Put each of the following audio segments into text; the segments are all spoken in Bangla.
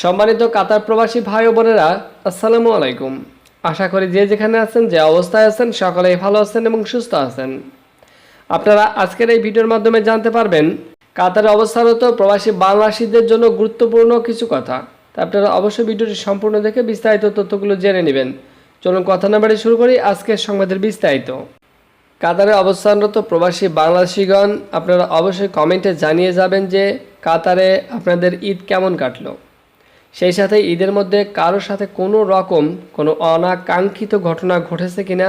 সম্মানিত কাতার প্রবাসী ভাই ও বোনেরা, আসসালামু আলাইকুম। আশা করি যে যেখানে আছেন, যে অবস্থায় আছেন, সকলেই ভালো আছেন এবং সুস্থ আছেন। আপনারা আজকের এই ভিডিওর মাধ্যমে জানতে পারবেন, কাতারে অবস্থানরত প্রবাসী বাংলাদেশিদের জন্য গুরুত্বপূর্ণ কিছু কথা। তা আপনারা অবশ্যই ভিডিওটি সম্পূর্ণ দেখে বিস্তারিত তথ্যগুলো জেনে নেবেন। চলুন কথা না বাড়ি শুরু করি আজকের সংবাদের বিস্তারিত। কাতারে অবস্থানরত প্রবাসী বাংলাদেশিগণ, আপনারা অবশ্যই কমেন্টে জানিয়ে যাবেন যে কাতারে আপনাদের ঈদ কেমন কাটলো। সেই সাথে ঈদের মধ্যে কারোর সাথে কোনো রকম কোনো অনাকাঙ্ক্ষিত ঘটনা ঘটেছে কিনা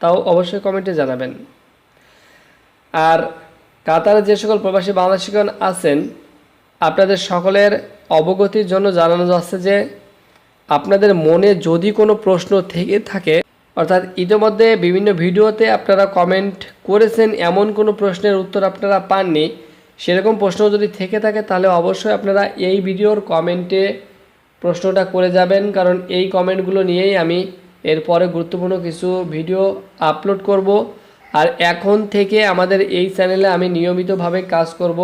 তাও অবশ্যই কমেন্টে জানাবেন। আর কাতারে যে সকল প্রবাসী বাংলাদেশিগণ আছেন, আপনাদের সকলের অবগতির জন্য জানানো যাচ্ছে যে, আপনাদের মনে যদি কোনো প্রশ্ন থেকে থাকে, অর্থাৎ ইতিমধ্যে বিভিন্ন ভিডিওতে আপনারা কমেন্ট করেছেন, এমন কোনো প্রশ্নের উত্তর আপনারা পাননি, সেরকম প্রশ্ন যদি থেকে থাকে তাহলে অবশ্যই আপনারা এই ভিডিওর কমেন্টে প্রশ্নটা করে যাবেন, কারণ এই কমেন্টগুলো নিয়েই আমি এরপরে গুরুত্বপূর্ণ কিছু ভিডিও আপলোড করব। আর এখন থেকে আমাদের এই চ্যানেলে আমি নিয়মিতভাবে কাজ করব।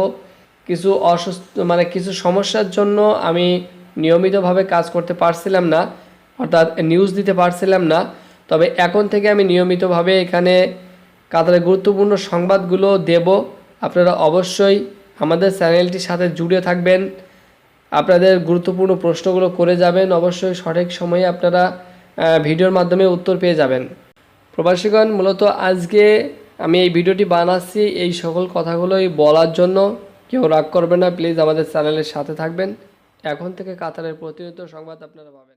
কিছু অসুস্থ মানে কিছু সমস্যার জন্য আমি নিয়মিতভাবে কাজ করতে পারছিলাম না, অর্থাৎ নিউজ দিতে পারছিলাম না। তবে এখন থেকে আমি নিয়মিতভাবে এখানে কাতারের গুরুত্বপূর্ণ সংবাদগুলো দেব। আপনারা অবশ্যই আমাদের চ্যানেলটির সাথে জুড়ে থাকবেন। আপনাদের গুরুত্বপূর্ণ প্রশ্নগুলো করে যাবেন। অবশ্যই সঠিক সময়ে আপনারা ভিডিওর মাধ্যমে উত্তর পেয়ে যাবেন। প্রবাসীগণ, মূলত আজকে আমি এই ভিডিওটি বানাচ্ছি এই সকল কথাগুলোই বলার জন্য। কেউ রাগ করবে না, প্লিজ আমাদের চ্যানেলের সাথে থাকবেন। এখন থেকে কাতারের প্রতিনিয়ত সংবাদ আপনারা পাবেন।